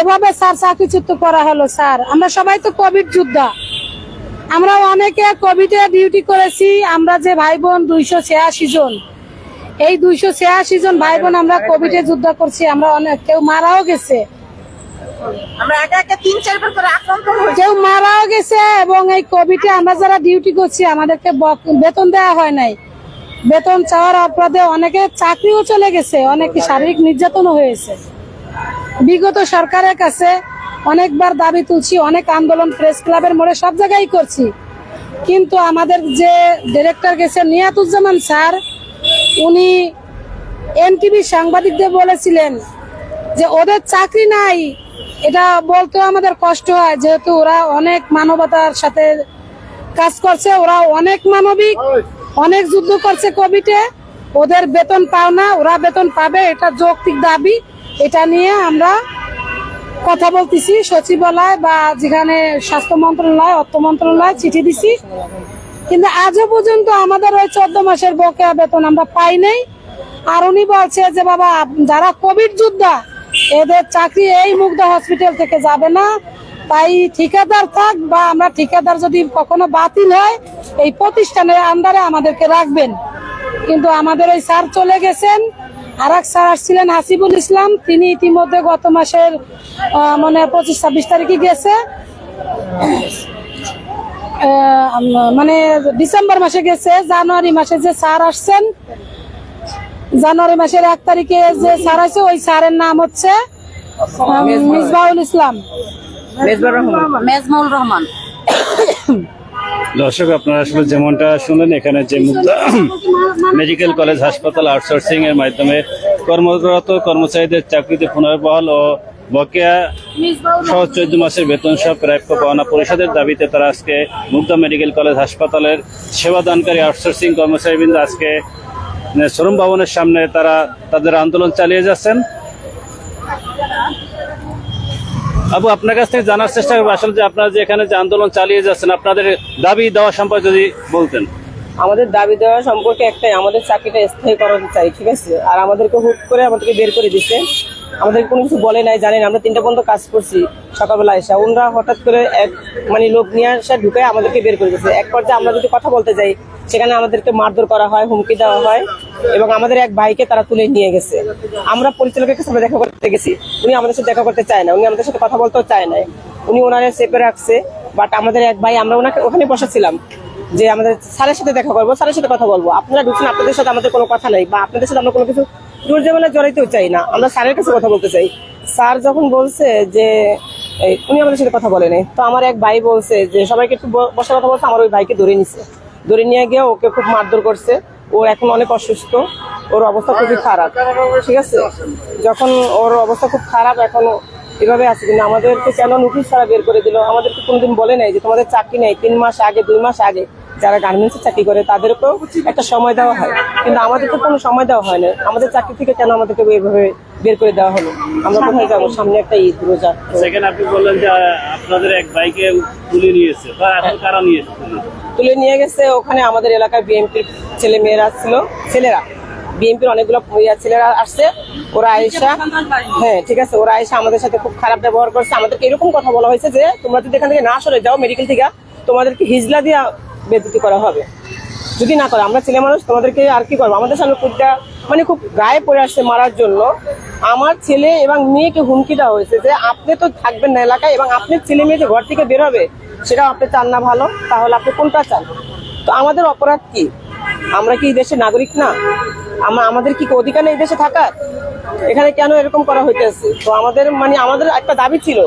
এভাবে স্যার চাকরিচ্যুত করা হলো স্যার। আমরা সবাই তো কোভিড যোদ্ধা। আমরা অনেকে কোভিডে ডিউটি করেছি আমরা যে ভাই বোন দুইশো ছিয়াশি জন। এই দুইশো ছিয়াশি জন ভাই বোন আমরা কোভিডে যুদ্ধ করছি আমরা অনেক কেউ মারাও গেছে। কেউ মারাও গেছে এবং এই কোভিডে আমরা যারা ডিউটি করছি আমাদেরকে বেতন দেওয়া হয় নাই। বেতন চাওয়ার অপরাধে অনেকে চাকরিও চলে গেছে অনেকে শারীরিক নির্যাতনও হয়েছে। বিগত সরকারের কাছে অনেকবার দাবি তুলছি, অনেক আন্দোলন প্রেস ক্লাবের মোড়ে সব জায়গায় করছি। কিন্তু আমাদের যে ডিরেক্টর গেছে নিয়াতুজ্জামান স্যার, উনি এনটিভি সাংবাদিকদের বলেছিলেন যে ওদের চাকরি নাই। এটা বলতেও আমাদের কষ্ট হয়, যেহেতু ওরা অনেক মানবতার সাথে কাজ করছে, ওরা অনেক মানবিক, অনেক যুদ্ধ করছে কোভিডে। ওদের বেতন পাও না, ওরা বেতন পাবে, এটা যৌক্তিক দাবি। এটা নিয়ে আমরা কথা বলতেছি, সচিবালয় বা যেখানে স্বাস্থ্য মন্ত্রণালয়, অর্থ মন্ত্রণালয় চিঠি দিছি। কিন্তু আজও পর্যন্ত আমাদের ওই চোদ্দ মাসের বকেয়া বেতন আমরা পাই নাই। আর উনি বলছে যে, বাবা, যারা কোভিড যোদ্ধা, এদের চাকরি এই মুগ্ধ হসপিটাল থেকে যাবে না। তাই ঠিকাদার থাক বা আমরা ঠিকাদার যদি কখনো বাতিল হয়, এই প্রতিষ্ঠানের আন্ডারে আমাদেরকে রাখবেন। কিন্তু আমাদের ওই স্যার চলে গেছেন। আর এক স্যার আসছিলেন হাসিবুল ইসলাম। তিনি ইতিমধ্যে গত মাসের মানে পঁচিশ ছাব্বিশ তারিখে গেছে। আহ, মানে ডিসেম্বর মাসে গেছে জানুয়ারি মাসে যে স্যার আসছেন জানুয়ারি মাসের এক তারিখে যে স্যার আছে ওই স্যারের নাম হচ্ছে আহ, মিসবাহুল ইসলাম। মেজমুল রহমান। দর্শক, আপনারা আসলে যেমনটা শুনলেন, এখানে যে মুক্তা মেডিকেল কলেজ হাসপাতাল আউটসোর্সিং এর মাধ্যমে কর্মরত কর্মচারীদের চাকরিতে পুনর্বহাল ও বকেয়া সহ চোদ্দ মাসের বেতন সহ প্রাপ্য পাওনা পরিষদের দাবিতে তারা আজকে মুগ্ধা মেডিকেল কলেজ হাসপাতালের সেবাদানকারী আউটসোর্সিং কর্মচারীবৃন্দ আজকে শ্রম ভবনের সামনে তারা তাদের আন্দোলন চালিয়ে যাচ্ছেন। আবু, আপনার কাছ থেকে জানার চেষ্টা করব। আসলে যে আপনারা যে এখানে যে আন্দোলন চালিয়ে যাচ্ছেন, আপনাদের দাবি দেওয়া সম্পর্কে যদি বলতেন। আমাদের দাবি দেওয়া সম্পর্কে একটাই, আমাদের চাকরিটা স্থায়ী করাতে চাই, ঠিক আছে? আর আমাদেরকে হুট করে আমাদেরকে বের করে দিচ্ছে আমাদের কোনো কিছু বলে নাই, জানেন, আমরা তিনটা পর্যন্ত কাজ করছি সকালবেলা এসে। ওনরা হঠাৎ করে এক মানে লোক নিয়ে আসা ঢুকে আমাদেরকে বের করে দিচ্ছে এক পর্যায়ে আমরা যদি কথা বলতে যাই, সেখানে আমাদেরকে মারধর করা হয়, হুমকি দেওয়া হয়। এবং আমাদের এক ভাইকে তারা তুলে নিয়ে গেছে। আমরা পরিচালকের কাছে আমরা দেখা করতে গেছি। উনি আমাদের সাথে দেখা করতে চায় না। উনি আমাদের সাথে কথা বলতেও চায় না উনি ওনারে চেপে রাখছে। বাট আমাদের এক ভাই, আমরা ওনাকে ওখানে বসেছিলাম যে আমাদের স্যারের সাথে দেখা করব, স্যারের সাথে কথা বলব। আপনারা ঢুকছেন, আপনাদের সাথে আমাদের কোনো কথা নেই বা আপনাদের সাথে আমরা কোনো কিছু জমানা জড়াইতেও চাই না। আমরা স্যারের কাছে কথা বলতে চাই। স্যার যখন বলছে যে উনি আমাদের সাথে কথা বলেনি তো আমার এক ভাই বলছে যে, সবাইকে একটু বসার কথা বলছে। আমার ওই ভাইকে ধরে নিছে। ধরে নিয়ে গিয়ে ওকে খুব মারধর করছে। ও এখন অনেক অসুস্থ, ওর অবস্থা খুবই খারাপ, ঠিক আছে? যখন ওর অবস্থা খুব খারাপ, এখন এভাবে আছে, কিন্তু আমাদেরকে কেন নোটিশ ছাড়া বের করে দিল? আমাদেরকে কোনোদিন বলে নাই যে তোমাদের চাকরি নেই, তিন মাস আগে, দুই মাস আগে যারা গার্মেন্টসে চাকরি করে, তাদেরকেও একটা সময় দেওয়া হয়। কিন্তু আমাদেরকে কোনো সময় দেওয়া হয় না আমাদের চাকরি থেকে কেন আমাদেরকে এইভাবে বের করে দেওয়া হলো? আমরা কোথায় যাব? সামনে একটা ঈদ, রোজা। সেখানে আপনি বললেন যে আপনাদের এক বাইকে তুলে নিয়েছে, বা এখন কারা নিয়েছে? তুলে নিয়ে গেছে। ওখানে আমাদের এলাকায় বিএনপির ছেলে মেয়েরা ছিল, ছেলেরা। বিএনপির অনেকগুলো ছেলেরা আসছে। ওরা আয়েশা হ্যাঁ ঠিক আছে। ওরা আয়েশা আমাদের সাথে খুব খারাপ ব্যবহার করছে। আমাদেরকে এরকম কথা বলা হয়েছে যে, তোমরা যদি এখান থেকে না সরে যাও মেডিকেল থেকে, তোমাদেরকে হিজলা দিয়ে বেদতি করা হবে। যদি না করে, আমরা ছেলে মানুষ, তোমাদেরকে আর কি করব? আমাদের সামনে কুটটা মানে খুব গায়ে পড়ে আসছে মারার জন্য। আমার ছেলে এবং মেয়েকে হুমকি দেওয়া হয়েছে যে, আপনি তো থাকবেন না এলাকায় এবং আপনার ছেলে মেয়ে যে ঘর থেকে বেরোবে সেটাও আপনি চান না ভালো, তাহলে আপনি কোনটা চান? তো আমাদের অপরাধ কি? আমরা কি এই দেশের নাগরিক না? আমরা আমাদের কি অধিকার নেই দেশে থাকার? এখানে কেন এরকম করা হইতেছে? তো আমাদের মানে আমাদের একটা দাবি ছিল।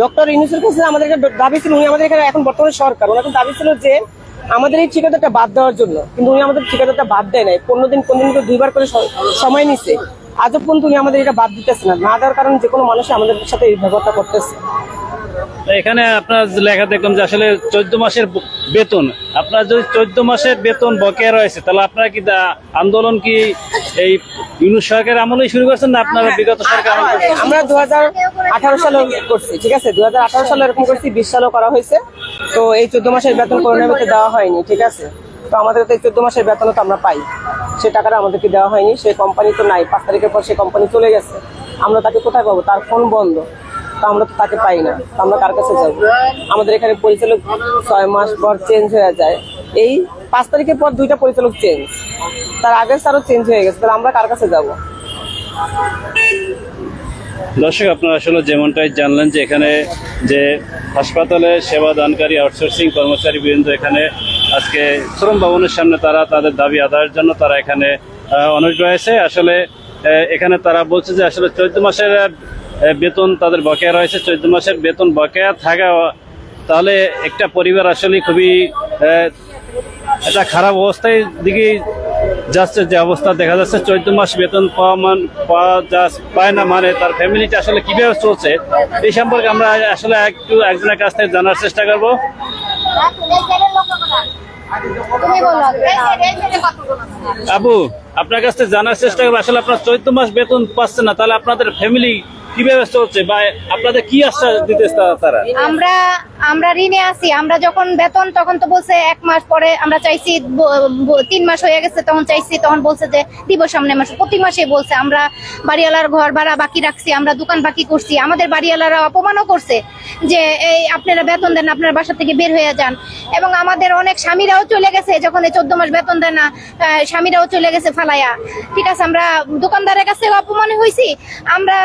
ডক্টর ইউনুসের কাছে আমাদের একটা দাবি ছিল, উনি আমাদের এখানে এখন বর্তমানে সরকার। ওনার দাবি ছিল যে, আমাদের এই ঠিকাদারটা বাদ দেওয়ার জন্য। কিন্তু উনি আমাদের ঠিকাদারটা বাদ দেয় নাই। পনেরো দিন পনেরো দিন দুইবার করে সময় নিছে। আজও পর্যন্ত উনি আমাদের এটা বাদ দিতেছে না। না দেওয়ার কারণে যে কোনো মানুষ আমাদের সাথে এই ব্যবহারটা করতেছে। এখানে আপনার লেখা দেখলাম যে আসলে চোদ্দ মাসের বেতন। আপনার যদি চোদ্দ মাসের বেতন বকেয়া রয়েছে, তাহলে আপনারা কি আন্দোলন কি এই ইউনুস সরকার আমলেই শুরু করছেন না আপনারা বিগত সরকার আমরা দু আঠারো সালে করছি, ঠিক আছে? দু হাজার আঠারো সালে এরকম করছি, বিশ সালেও করা হয়েছে। তো এই চোদ্দ মাসের বেতন মধ্যে দেওয়া হয়নি, ঠিক আছে? তো আমাদের তো এই চোদ্দ মাসের বেতন তো আমরা পাই। সে টাকাটা আমাদেরকে দেওয়া হয়নি সেই কোম্পানি তো নাই, পাঁচ তারিখের পর সেই কোম্পানি চলে গেছে। আমরা তাকে কোথায় পাবো? তার ফোন বন্ধ। আমরা তো তাকে পাই না। আমরা কার কাছে যাব? আমাদের এখানে পরিচালক ছয় মাস পর চেঞ্জ হয়ে যায়। এই পাঁচ তারিখের পর দুইটা পরিচালক চেঞ্জ তার আগে স্যারও চেঞ্জ হয়ে গেছে। তাহলে আমরা কার কাছে যাব? দর্শক, আপনারা আসলে যেমনটাই জানলেন যে এখানে যে হাসপাতালে সেবা দানকারী আউটসোর্সিং কর্মচারী বৃন্দ এখানে আজকে শ্রম ভবনের সামনে তারা তাদের দাবি আদায়ের জন্য তারা এখানে অনড় রয়েছে। আসলে এখানে তারা বলছে যে আসলে চোদ্দ মাসের বেতন তাদের বকেয়া রয়েছে চোদ্দ মাসের বেতন বকেয়া থাকা, তাহলে একটা পরিবার আসলে খুবই একটা খারাপ অবস্থায় দিকে যাচ্ছে, যে অবস্থা দেখা যাচ্ছে চোদ্দ মাস বেতন পাওয়া মান, পাওয়া পায় না মানে তার ফ্যামিলিটা আসলে কীভাবে চলছে, এই সম্পর্কে আমরা আসলে একটু একজনের কাছ থেকে জানার চেষ্টা করব। আবু, আপনার কাছ থেকে জানার চেষ্টা করব, আসলে আপনার চোদ্দ মাস বেতন পাচ্ছে না, তাহলে আপনাদের ফ্যামিলি কীভাবে চলছে বা আপনাদের কি আশ্বাস দিতে তারা? আমরা আমরা ঋণে আছি। আমরা যখন বেতন, তখন তো বলছে এক মাস পরে আমরা চাইছি তিন মাস হয়ে গেছে, তখন চাইছি, তখন বলছে যে দিব সামনে মাস। প্রতি মাসে বলছে, আমরা বাড়িওয়ালার ঘর ভাড়া বাকি রাখছি, আমরা দোকান বাকি করছি। আমাদের বাড়িওয়ালারা অপমানও করছে যে, এই আপনারা বেতন দেন আপনার বাসা থেকে বের হয়ে যান। এবং আমাদের অনেক স্বামীরাও চলে গেছে, যখন এই চোদ্দ মাস বেতন দেয় না স্বামীরাও চলে গেছে ফালাইয়া। ঠিক আছে, আমরা দোকানদারের কাছে অপমান হয়েছি আমরা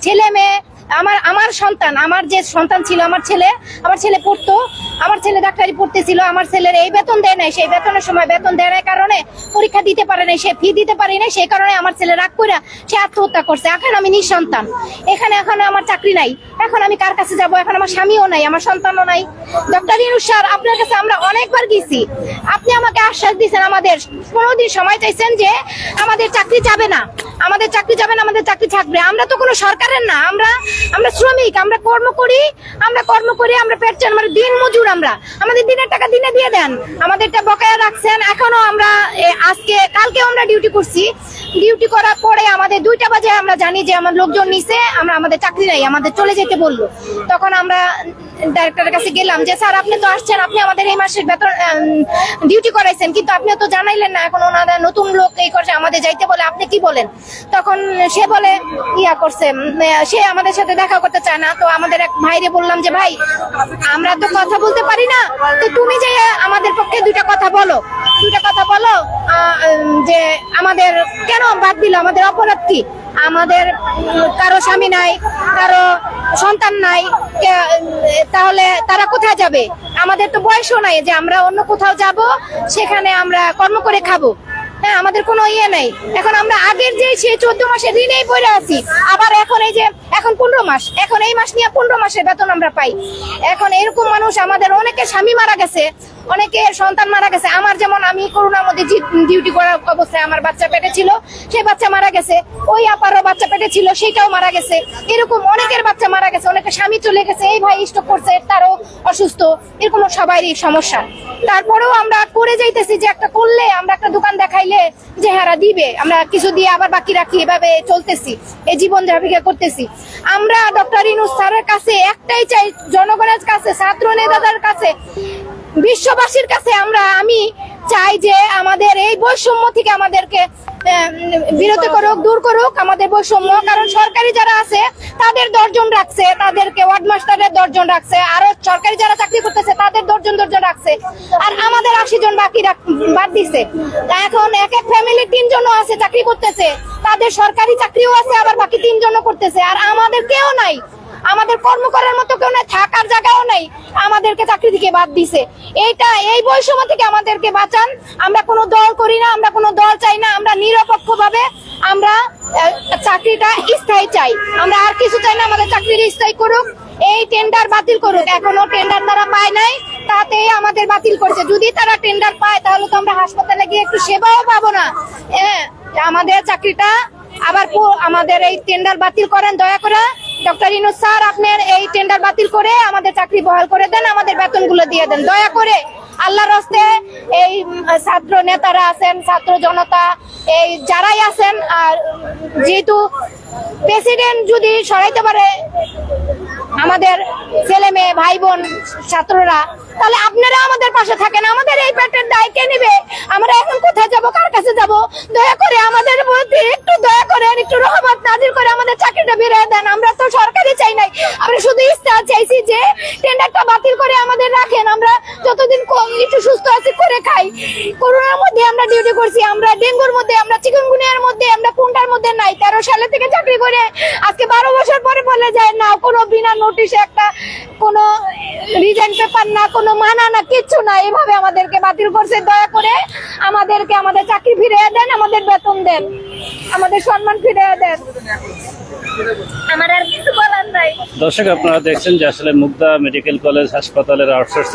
ছেলে মেয়ে আমার আমার সন্তান, আমার যে সন্তান ছিল, আমার ছেলে আমার ছেলে পড়তো, আমার ছেলে ডাক্তারি পড়তেছিল, আমার ছেলের এই বেতন দেয় নাই, সেই বেতনের সময় বেতন দেয় নাই কারণে পরীক্ষা দিতে পারে নাই, সে ফি দিতে পারে নাই, সেই কারণে আমার ছেলে রাগ করে সে আত্মহত্যা করছে। এখন আমি নিঃসন্তান। এখানে এখন আমার চাকরি নাই। এখন আমি কার কাছে যাব? এখন আমার স্বামীও নাই, আমার সন্তানও নাই। ডক্টর ইনুস স্যার, আপনার কাছে আমরা অনেকবার গেছি। আপনি আমাকে আশ্বাস দিয়েছেন আমাদের। পনেরো দিন সময় চাইছেন যে আমাদের চাকরি যাবে না। আমাদের চাকরি যাবে না, আমাদের চাকরি থাকবে। আমরা তো কোনো সরকারের না, আমরা আমরা শ্রমিক, আমরা কর্ম করি, আমরা কর্ম করি আমরা পেট চান মানে দিন মজুর আমরা। আমাদের দিনের টাকা দিনে দিয়ে দেন। আমাদেরটা বকেয়া রাখছেন। এখনও আমরা আজকে কালকে আমরা ডিউটি করছি। ডিউটি করার পরে আমাদের দুইটা বাজে আমরা জানি যে আমার লোকজন নিছে, আমরা আমাদের চাকরি নাই, আমাদের চলে যেতে বলল। তখন আমরা ডাইরেক্টরের কাছে গেলাম যে, স্যার, আপনি তো আসছেন, আপনি আমাদের এই মাসের বেতন ডিউটি করাইছেন, কিন্তু আপনি তো জানাইলেন না, এখন ওনারা নতুন লোক এই করছে, আমাদের যাইতে বলে, আপনি কি বলেন? তখন সে বলে, ইয়া করছে সে আমাদের সাথে দেখা করতে চায় না। তো আমাদের এক ভাইরে বললাম যে, ভাই, আমরা তো কথা বলতে পারি না। তো তুমি যে আমাদের পক্ষে দুইটা কথা বলো। দুইটা কথা বলো যে আমাদের কেন বাদ দিল? আমাদের অপরাধ কি? আমাদের কারও স্বামী নাই, কারও সন্তান নাই তাহলে তারা কোথায় যাবে? আমাদের তো বয়সও নাই যে আমরা অন্য কোথাও যাব, সেখানে আমরা কর্ম করে খাব। হ্যাঁ আমাদের কোনো ইয়ে নেই। এখন আমরা আগের যে সে চোদ্দ মাসের ঋণেই পড়ে আছি, আবার এখন এই যে, এখন পনেরো মাস, এখন এই মাস নিয়ে পনেরো মাসের বেতন আমরা পাই। এখন এরকম মানুষ আমাদের অনেকে স্বামী মারা গেছে, অনেকে সন্তান মারা গেছে। আমার যেমন আমি করোনার মধ্যে ডিউটি করার অবস্থায় আমার বাচ্চা পেটে ছিল সেই বাচ্চা মারা গেছে, ওই আপারও বাচ্চা পেটে ছিল, সেটাও মারা গেছে। এরকম অনেকের বাচ্চা মারা গেছে স্বামী চলে গেছে, এই ভাই স্টক করছে, তারও অসুস্থ, এরকম সবারই সমস্যা। তারপরেও আমরা করে যাইতেছি যে একটা করলে, আমরা একটা দোকান দেখাইলে যে হারা দিবে, আমরা কিছু দিয়ে আবার বাকি রাখি, এভাবে চলতেছি, এই জীবন যাপিকা করতেছি। আমরা ডক্টর ইনুস স্যারের কাছে, একটাই চাই, জনগণের কাছে, ছাত্র নেতাদের কাছে, বিশ্ববাসীর কাছে আমরা, আমি চাই যে আমাদের এই বৈষম্য থেকে আমাদেরকে বিরত করুক, দূর করুক, আমাদের বৈষম্য। কারণ সরকারি যারা আছে, তাদের দর্জন রাখছে, তাদেরকে ওয়ার্ড মাস্টারের দর্জন রাখছে, আরও সরকারি যারা চাকরি করতেছে, তাদের দর্জন দর্জন রাখছে। আর আমাদের আশি জন বাকি বাদ দিছে। এখন এক এক ফ্যামিলির তিনজনও আছে, চাকরি করতেছে। তাদের সরকারি চাকরিও আছে, আবার বাকি তিনজনও করতেছে। আর আমাদের কেউ নাই। আমাদের কর্ম করার মতো কেউ নাই, থাকার জায়গাও নেই। আমাদেরকে চাকরি থেকে বাদ দিছে। এইটা, এই বৈষম্য থেকে আমাদেরকে বাঁচান। আমরা কোনো দল করি না, আমরা কোনো দল চাই না, আমরা নিরপেক্ষ ভাবে আমরা চাকরিটা স্থায়ী চাই। আমরা আর কিছু চাই না, আমাদের চাকরিটা স্থায়ী করুক। এই টেন্ডার বাতিল করুক। এখনও টেন্ডার তারা পায় নাই তাতে আমাদের বাতিল করছে। যদি তারা টেন্ডার পায়, তাহলে তো আমরা হাসপাতালে গিয়ে একটু সেবাও পাবো না। হ্যাঁ আমাদের চাকরিটা আবার আমাদের এই টেন্ডার বাতিল করেন, দয়া করে। ডক্টর ইনুস স্যার, আপনার এই টেন্ডার বাতিল করে আমাদের চাকরি বহাল করে দেন, আমাদের বেতনগুলো দিয়ে দেন। দয়া করে আল্লাহর হস্তে এই ছাত্র নেতারা আছেন, ছাত্র জনতা, এই যারাই আছেন, আর যেহেতু প্রেসিডেন্ট যদি সরাইতে পারে আমাদের ছেলে মেয়ে, ভাই বোন, ছাত্ররা, তাহলে আপনারা আমাদের পাশে থাকেন। আমাদের এই পেটের দায় কে নিবে? আমরা এখন কোথায় যাব? কার কাছে যাব? দয়া করে আমাদের প্রতি একটু দয়া করেন, একটু রহমত নাজির করে আমাদের চাকরিটা বেরিয়ে দেন। আমরা তো সরকারি চাই নাই। আমরা শুধু ইস্তাহার চাইছি যে টেন্ডারটা বাতিল করে আমাদের রাখেন। আমরা যতদিন একটু সুস্থ আছি, করে খাই। করোনার মধ্যে আমরা ডিউটি করছি। আমরা ডেঙ্গুর মধ্যে, আমরা চিকুনগুনিয়ার মধ্যে, আমরা কোনটার মধ্যে নাই। তেরো সালে থেকে চাকরি করে আজকে বারো বছর পরে বলে যায় না কোনো বিনা নোটিশে একটা কোনো রিজাইন পেপার না, কোনো মানা না, কিচ্ছু না। এভাবে আমাদেরকে বাতিল করছে। দয়া করে আমাদেরকে আমাদের চাকরি ফিরিয়ে দেন, আমাদের বেতন দেন। আমাদের সম্মান ফিরিয়ে দেন। আমার আর কিছু বলার নাই। দর্শক, আপনারা দেখছেন যে আসলে মুগদা মেডিকেল কলেজ হাসপাতালের আউটসোর্সিং